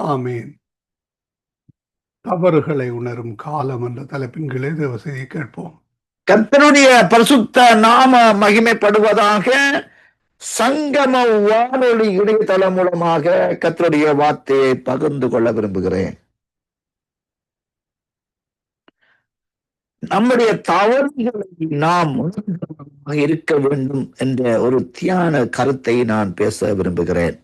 ஆமீன். தவறுகளை உணரும் காலம் என்ற தலைப்பின் கீழே வசதியை கேட்போம். கர்த்தனுடைய பரிசுத்த நாம மகிமைப்படுவதாக சங்கம வானொலி இணையதளம் மூலமாக கர்த்தருடைய வார்த்தையை பகிர்ந்து கொள்ள விரும்புகிறேன். நம்முடைய தவறுகளை நாம் இருக்க வேண்டும் என்ற ஒரு தியான கருத்தை நான் பேச விரும்புகிறேன்.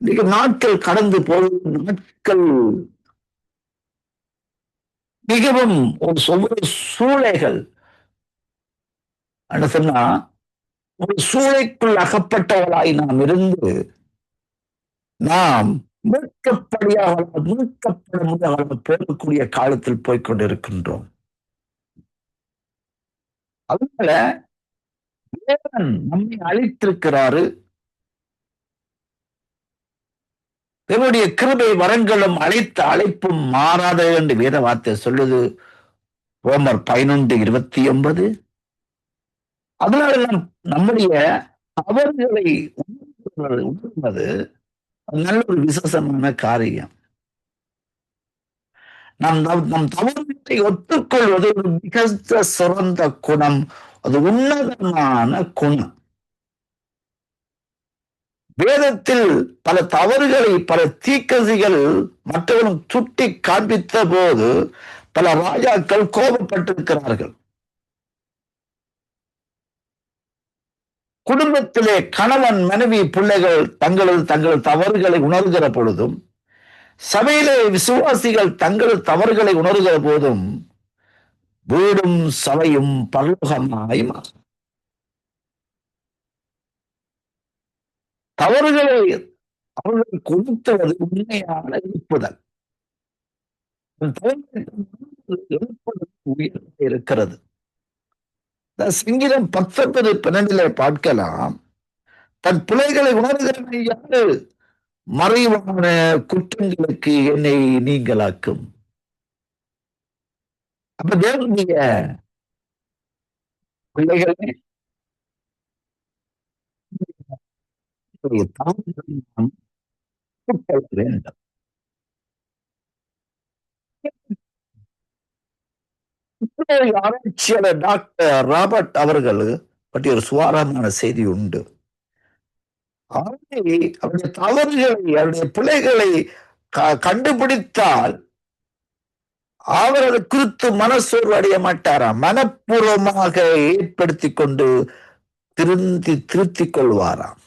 மிக நாட்கள் கடந்து போகும் நாட்கள் மிகவும் ஒரு ஒவ்வொரு சூளைகள். என்ன சொன்னா ஒரு சூளைக்குள் அகப்பட்டவளாய் நாம் இருந்து நாம் மீட்கப்படியாக மீட்கப்பட முடியாத போகக்கூடிய காலத்தில் போய்கொண்டிருக்கின்றோம் அதனால தேவன் நம்மை அழித்திருக்கிறாரு. தேவனுடைய கிருபை வரங்களும் அழைத்த அழைப்பும் மாறாத என்று வேத வார்த்தை சொல்லுது. ரோமர் பதினொன்று இருபத்தி ஒன்பது. அதனால நம்முடைய தவறுகளை உணர்வது நல்ல ஒரு விசேஷமான காரியம். நம் நம் தவறுகளை ஒத்துக்கொள்வது ஒரு மிக சிறந்த குணம் அது உன்னதமான குணம். வேதத்தில் பல தவறுகளை பல தீக்கசிகள் மற்றவர்களும் சுட்டி காண்பித்த போது பல ராஜாக்கள் கோபப்பட்டிருக்கிறார்கள். குடும்பத்திலே கணவன் மனைவி பிள்ளைகள் தங்களது தங்களது தவறுகளை உணர்கிற பொழுதும் சபையிலே விசுவாசிகள் தங்களது தவறுகளை உணர்கிற போதும் வீடும் சபையும் பரலோகமாய் மாறும். தவறுகளை அவர்கள் கொடுத்தது உண்மையான இருப்புதல் இருக்கிறது. சங்கீதம் பத்தொன்பது பன்னெண்டிலே பார்க்கலாம். தன் பிள்ளைகளை உணர்கிறவன் யாரு? மறைவான குற்றங்களுக்கு என்னை நீங்களாக்கும். அப்ப தேவனுடைய பிள்ளைகளே வேண்டும் ஆராய்ச்சியாளர் டாக்டர் ராபர்ட் அவர்கள் பற்றி ஒரு சுவாரமான செய்தி உண்டு. அவருடைய தவறுகளை அவருடைய பிள்ளைகளை கண்டுபிடித்தால் அவர் குறித்து மனசோர்வு அடைய மாட்டாராம் மனப்பூர்வமாக ஏற்படுத்தி கொண்டு திருந்தி திருத்திக் கொள்வாராம்.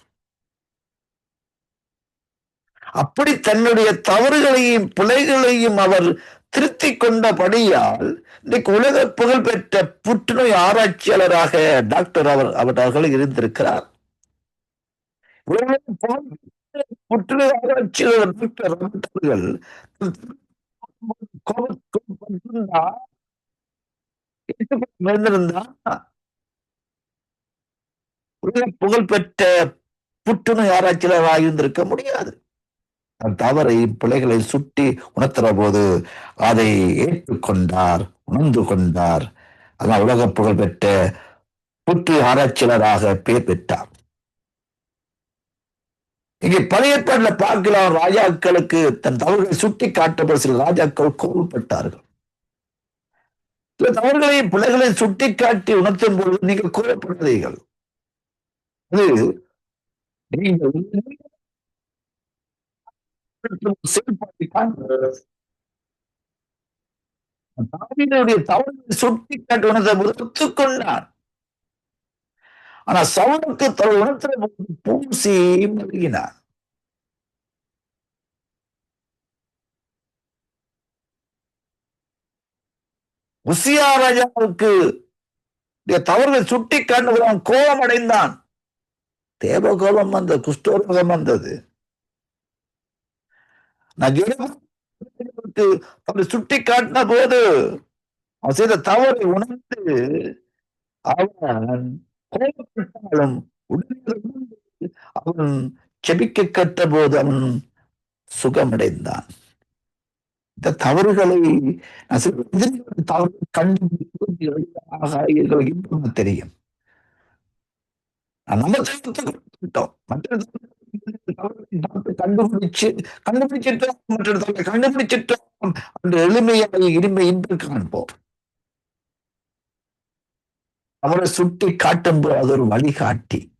அப்படி தன்னுடைய தவறுகளையும் பிழைகளையும் அவர் திருத்தி கொண்டபடியால் இன்னைக்கு உலக புகழ்பெற்ற புற்றுநோய் ஆராய்ச்சியாளராக டாக்டர் அவர் அவர்கள் இருந்திருக்கிறார். புற்றுநோய் ஆராய்ச்சியாளர் டாக்டர் அவர்கள் புகழ்பெற்ற புற்றுநோய் ஆராய்ச்சியாளராக இருந்திருக்க முடியாது. தன் தவறை பிள்ளைகளை சுட்டி உணர்த்துற போது அதை ஏற்றுக்கொண்டார் உணர்ந்து கொண்டார். அதான் உலக புகழ் பெற்ற புற்று ஆராய்ச்சியாளராக பெயர் பெற்றார். இங்கே பழைய பாடல பார்க்கலாம். ராஜாக்களுக்கு தன் தவறுகளை சுட்டி காட்டப்பட்ட சில ராஜாக்கள் கோவப்பட்டார்கள் சில தவறுகளை பிள்ளைகளை சுட்டி காட்டி உணர்த்தும் பொழுது நீங்கள் கோபப்படுறீர்கள் அது நீங்கள் தாவீதுடைய தவறுகளை சுட்டி காட்டு உணர்த்த போது ஒத்துக்கொண்டான் ஆனா சவுனுக்கு தவறு உணர்த்துற போது பூசி மருகினார் உசியா ராஜாவுக்கு தவறுகள் சுட்டி காட்டுகிறான் கோபம் அடைந்தான் தேவ கோபம் வந்தது குஷ்டோரோகம் வந்தது. நான் அவரை சுட்டி காட்டின போது அவன் செய்த தவறை உணர்ந்து அவன் கோபப்பட்டாலும் அவன் செபிக்க கற்ற போது அவன் சுகமடைந்தான். இந்த தவறுகளை தவறு கண்டு தெரியும். நம்ம மற்ற கண்டுபிடிச்சு கண்டுபிடிச்சிட்டோம் மற்ற கண்டுபிடிச்சிட்டோம். அந்த எளிமையை இனிமை இன்று காண்போம் அவரை சுட்டி காட்டும் போது அது ஒரு வழிகாட்டி.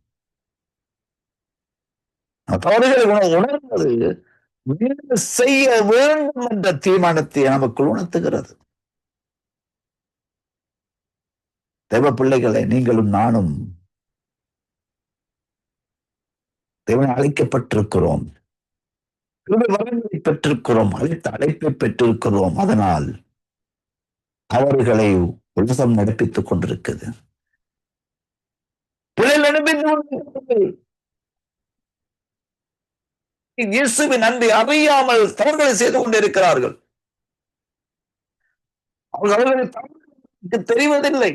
தவறுகளை உண- உணர்வது செய்ய வேண்டும் என்ற தீர்மானத்தை நமக்குள் உணர்த்துகிறது. தேவ பிள்ளைகளை நீங்களும் நானும் தேவன் அழைக்கப்பட்டிருக்கிறோம். வரங்களை பெற்றிருக்கிறோம். அழைத்த அழைப்பை பெற்றிருக்கிறோம். அதனால் அவர்களை உலகம் நடப்பித்துக் கொண்டிருக்குது கொண்டிருக்கிறது. இயேசுவின் அன்பை அறியாமல் தவறுகளை செய்து கொண்டிருக்கிறார்கள். அவர்கள் அவர்களை தவறுகளுக்கு தெரிவதில்லை.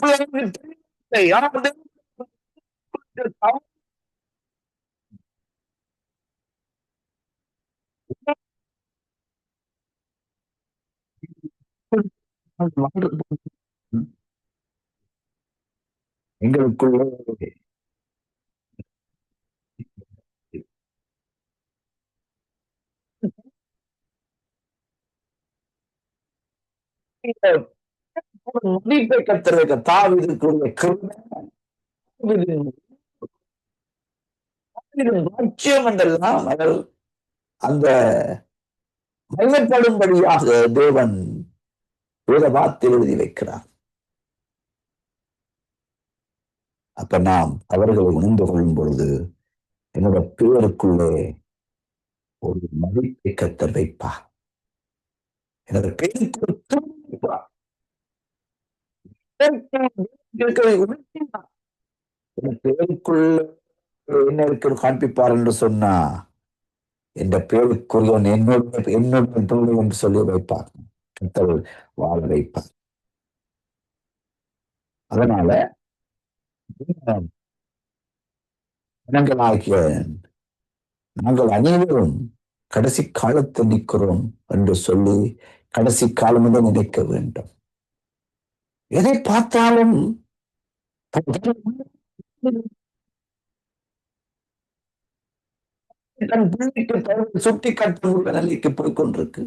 பிள்ளைகளுக்கு தெரியவில்லை ஆனால் எங்களுக்குள்ள மதிப்பை கத்திருக்க தாவிதுக்குரிய கிருபை வாக்கியம் என்றெல்லாம் அவர் அந்த மகிமைப்படும்படியாக தேவன் வேத எழுதி வைக்கிறார் அப்ப நாம் அவர்களை உணர்ந்து கொள்ளும் பொழுது என்னோட பேருக்குள்ளே ஒரு மதிப்பை கத்தர் வைப்பார் எனது பேருக்கு வைப்பார். உணர்த்தினார். என் பேருக்குள்ள என்ன இருக்கிற காண்பிப்பார் என்று சொன்னா என்ற பேருக்குரியவன் என்னுடைய என்னுடைய தோழி என்று சொல்லி வைப்பார். கத்தர் வாழ வைப்பார். அதனால ஜனங்களாகிய நாங்கள் அனைவரும் கடைசி காலத்தில் நிற்கிறோம் என்று சொல்லி கடைசி காலம் என்று நினைக்க வேண்டும். எதை பார்த்தாலும் தன் பிள்ளைக்கு தவறு சுட்டி காட்டுகிற நிலைக்கு போய் கொண்டிருக்கு.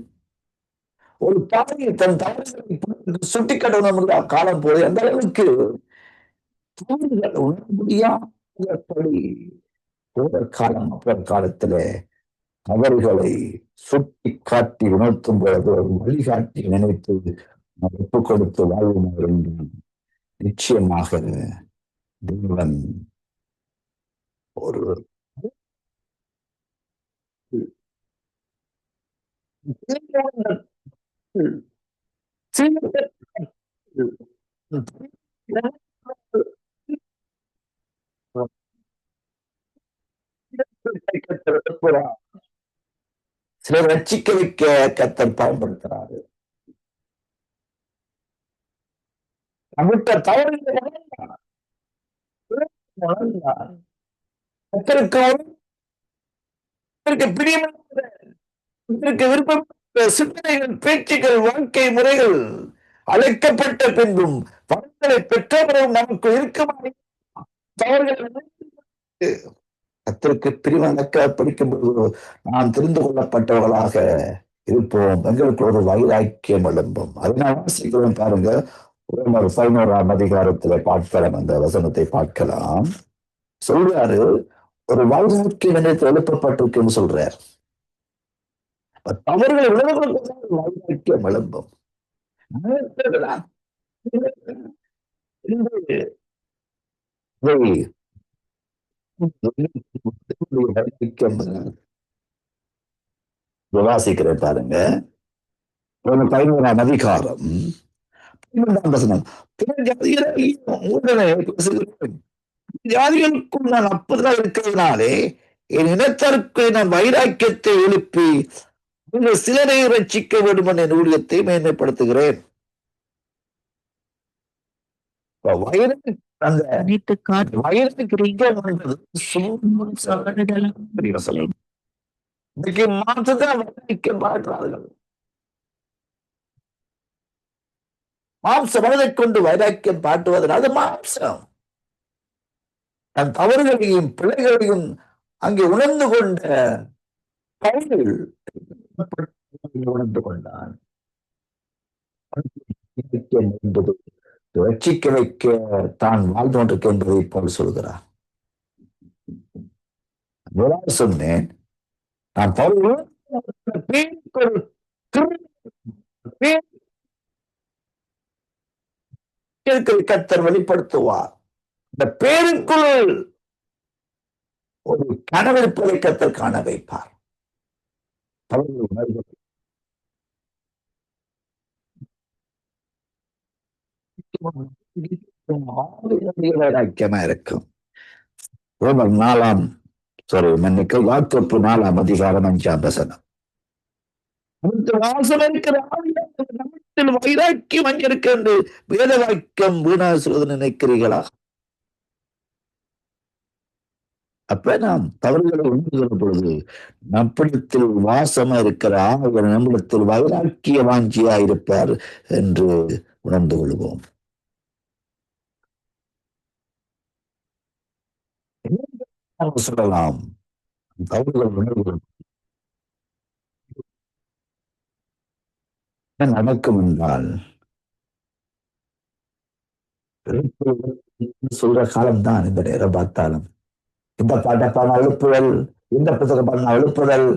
ஒரு தாயை தன் தவறுகளை சுட்டி காட்டணும் காலம் போது அந்த அளவுக்கு தவறுகள் உணர முடியாதபடி போற காலம் அப்புறம் காலத்துல தவறுகளை சுட்டி காட்டி உணர்த்தும் பொழுது ஒரு வழிகாட்டி நினைத்து ஒப்பு கொடுத்து வாழ்வினர் என்று நிச்சயமாக தேவன் ஒரு சிலர் ரட்சிக்க வைக்க கத்தன் பயன்படுத்துறாரு. நம்மகிட்ட தவறு கத்தருக்கு கத்தருக்கு பிரியமான விருப்பம் சிந்தனைகள் பேச்சுகள் வாழ்க்கை முறைகள் அழைக்கப்பட்ட பின்பும் பணங்களை பெற்றவரும் நமக்கு இருக்குமா? தவறுகள் கத்திற்கு பிரிவனக்க படிக்கும்போது நாம் தெரிந்து கொள்ளப்பட்டவர்களாக இருப்போம். எங்களுக்கு ஒரு வைராக்கியம் எழும்பும். அதனால் வாசிக்கிறோம் பாருங்க. ஒரு பதினோராம் அதிகாரத்துல பார்க்கலாம். அந்த வசனத்தை பார்க்கலாம். சொல்றாரு ஒரு வைராக்கியம் என்று எழுப்பப்பட்டிருக்குன்னு சொல்றார். தவறுகளை உணர்வுகளுக்கு வைராக்கியம் விளம்பம் வாசிக்கிறேன் பாருங்க. பதினோராம் அதிகாரம். பன்னிரெண்டாம் வசனம். ஜாதிகளுக்கும் நான் அப்பதான் இருக்கிறதுனாலே என் இனத்திற்கு நான் வைராக்கியத்தை எழுப்பி உங்கள் சிலரை ரட்சிக்க வேண்டும் என் ஊழியத்தை மேன்மைப்படுத்துகிறேன். இன்னைக்கு மாசத்தான் வைக்க பார்க்கிறார்கள் மாம்ச மனதை கொண்டு வைராக்கியம் பாட்டுவதனால் அது மாம்சம். தன் தவறுகளையும் பிழைகளையும் அங்கே உணர்ந்து கொண்ட பவுல் உணர்ந்து கொண்டான். என்பது ரட்சிக்க வைக்க தான் வாழ்ந்தோன்றிருக்க என்பதை போல் சொல்கிறார். சொன்னேன் நான் பவுல் கத்தர் வெளிப்படுத்துவார். இந்த பேருக்குள் ஒரு கனவிருப்பதை கத்தர் காண வைப்பார். அவர்கள் உணர்வது ஐக்கியமா இருக்கும். ரோமர் நாலாம் சாரி மன்னிக்க யாக்கோப்பு நாலாம் அதிகாரம் அஞ்சாம் வசனம். வைராக்கியம் அங்கிருக்கின்ற வேத வாக்கியம் வீணா சொல்வது நினைக்கிறீர்களா? அப்ப நாம் தவறுகளை உணர்கிற பொழுது நம்மிடத்தில் வாசமா இருக்கிற ஆவர் நம்மிடத்தில் வைராக்கிய வாஞ்சியா இருப்பார் என்று உணர்ந்து கொள்வோம். சொல்லலாம். தவறுகள் உணர்வு நடக்கும் என்றால் சொல்ற காலம்தான் இந்த நேரம் பார்த்தாலும். இந்த பாட்டை பாடின எழுப்புதல் இந்த புத்தகம் பாடின எழுப்புதல்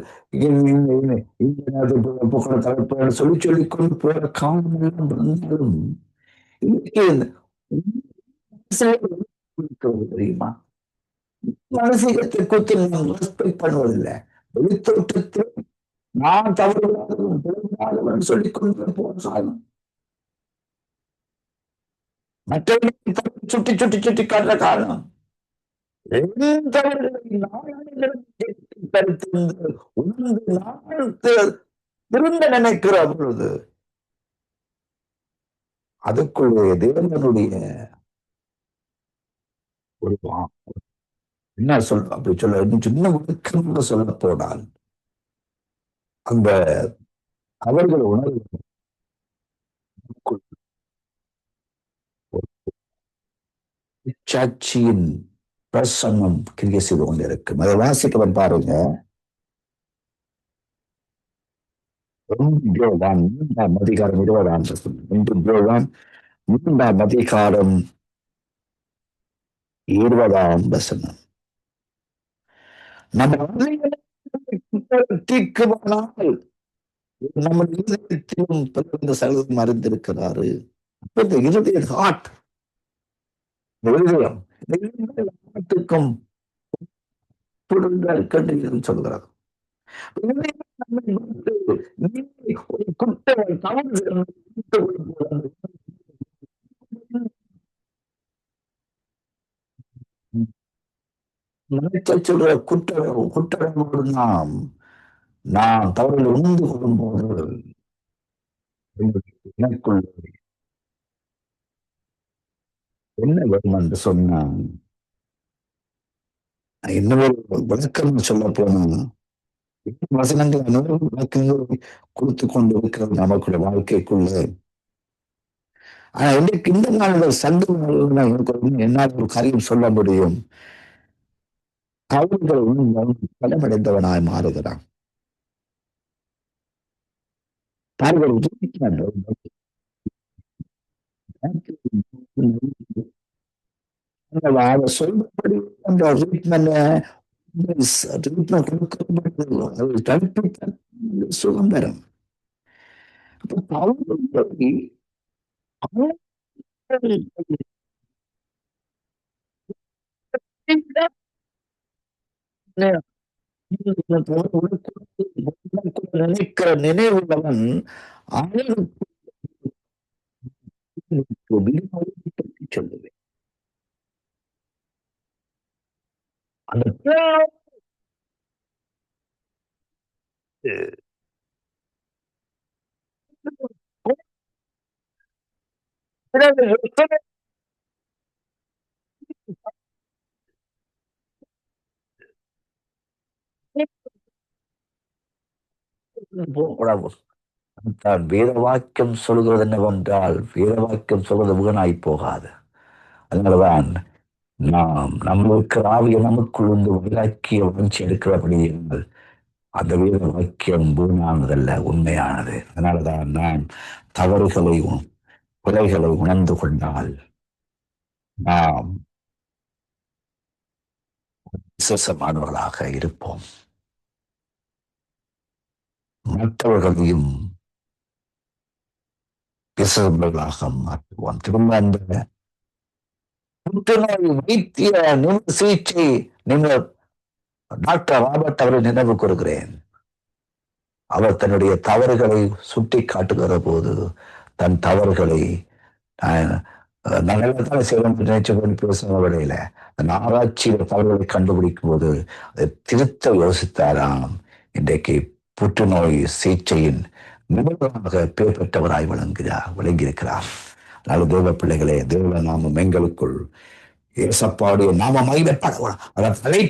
இந்த நேரத்தில் சொல்லி சொல்லி கொண்டு போற காலம் எல்லாம் வந்தாலும் தெரியுமா? மனசீகத்தை குறித்து நாம் ரெஸ்பெக்ட் பண்ணுவதில்லை. வெளித்தோட்டத்தில் நான் தவறுகளாகவும் பிறந்தாலும் சொல்லிக் கொண்டு போற காலம் மற்றவர்களுக்கு சுட்டி சுட்டி சுட்டி காட்டுற காரணம். தவறுகளை திருந்த நினைக்கிற பொழுது அதுக்குள்ளே தேவனுடைய என்ன சொல் அப்படி சொல்ல சின்ன விளக்கமாக சொல்ல போனால் அந்த அவர்கள் உணர்வு சாட்சியின் பிரசன்னம் கிரிய செய்து கொண்டிருக்கும் அதை வாசிக்கவன் பாருங்க. மூன்றாம் அதிகாரம் இருபதாம் வசனம். மூன்றாம் அதிகாரம் இருபதாம் வசனம். நம்ம தீக்குமானால் நம்ம இருதயத்திலும் பிறந்த சகலம் அறிந்திருக்கிறாரு இருதய ஹார்ட் ஒரு குற்றம் தவறு நினைக்க சொல்ற குற்றம் குற்றங்களோடு நாம் நாம் தவறுகள் உணர்ந்து கொள்ளும்போது எனக்குள்ள என்ன வரும் என்று சொன்னான். இன்னொரு விளக்கம் சொல்ல போனா வசனங்கள் அனைவரும் விளக்கங்கள் கொடுத்து கொண்டு இருக்கிறது நமக்குடைய வாழ்க்கைக்குள்ள. ஆனா இன்றைக்கு இந்த நாளில் சண்டு என்னால் ஒரு காரியம் சொல்ல முடியும். தவறுகள் உணர்ந்து பலமடைந்தவனாய் மாறுகிறான். பாருங்கள் அவர் சொல்றபடி அந்த ட்ரீட்மெண்ட் ட்ரீட்மெண்ட் கொடுக்கப்பட்டது சுகம் பெறும் அப்ப தவறுகளை நினைக்கிற நினைவுள்ளவன் ஆயிரம் பற்றி சொல்லுவேன் அந்த பேர் போகக்கூடாது தான் வேத வாக்கியம் சொல்கிறது என்னவென்றால் வேத வாக்கியம் சொல்வது வீணாய் போகாது. அதனாலதான் நாம் நம்மளுக்கு ஆவிய நமக்குள் இந்த வைராக்கிய வளர்ச்சி எடுக்கிறபடியால் அந்த வீர வாக்கியம் வீணானதல்ல உண்மையானது. அதனாலதான் நாம் தவறுகளை குறைகளை உணர்ந்து கொண்டால் நாம் விசேஷமானவர்களாக இருப்போம். மற்றவர்களையும் விசேஷங்களாக மாற்றுவோம். திரும்ப அந்த புற்றுநோய் வைத்திய நிமிட சிகிச்சை நீங்கள் டாக்டர் ராபர்ட் அவரை நினைவு கூறுகிறேன். அவர் தன்னுடைய தவறுகளை சுட்டி காட்டுகிற போது தன் தவறுகளை நான் நான் நல்லதான செய்யணும் நினைச்சு கொண்டு பேசுகிற வேளையில. அந்த ஆராய்ச்சியில் தவறுகளை கண்டுபிடிக்கும் போது அதை திருத்த யோசித்தாராம். இன்றைக்கு புற்றுநோய் சிகிச்சையின் முதல்வராக பேர் பெற்றவராய் விளங்குகிறார் விளங்கியிருக்கிறார். அதனால தேவ பிள்ளைகளே தேவ நாமம் எங்களுக்குள் ஏசப்பாவுடைய நாம மகிமைப்பட அதன் தலை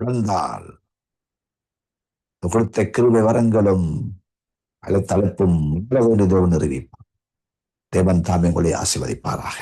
தலைப்பு கொடுத்த கிருபை வரங்களும் அல்ல தலைப்பும் வேண்டியதோ நிறுவிப்பார் தேவன் தாமே உங்களை ஆசிர்வதிப்பாராக.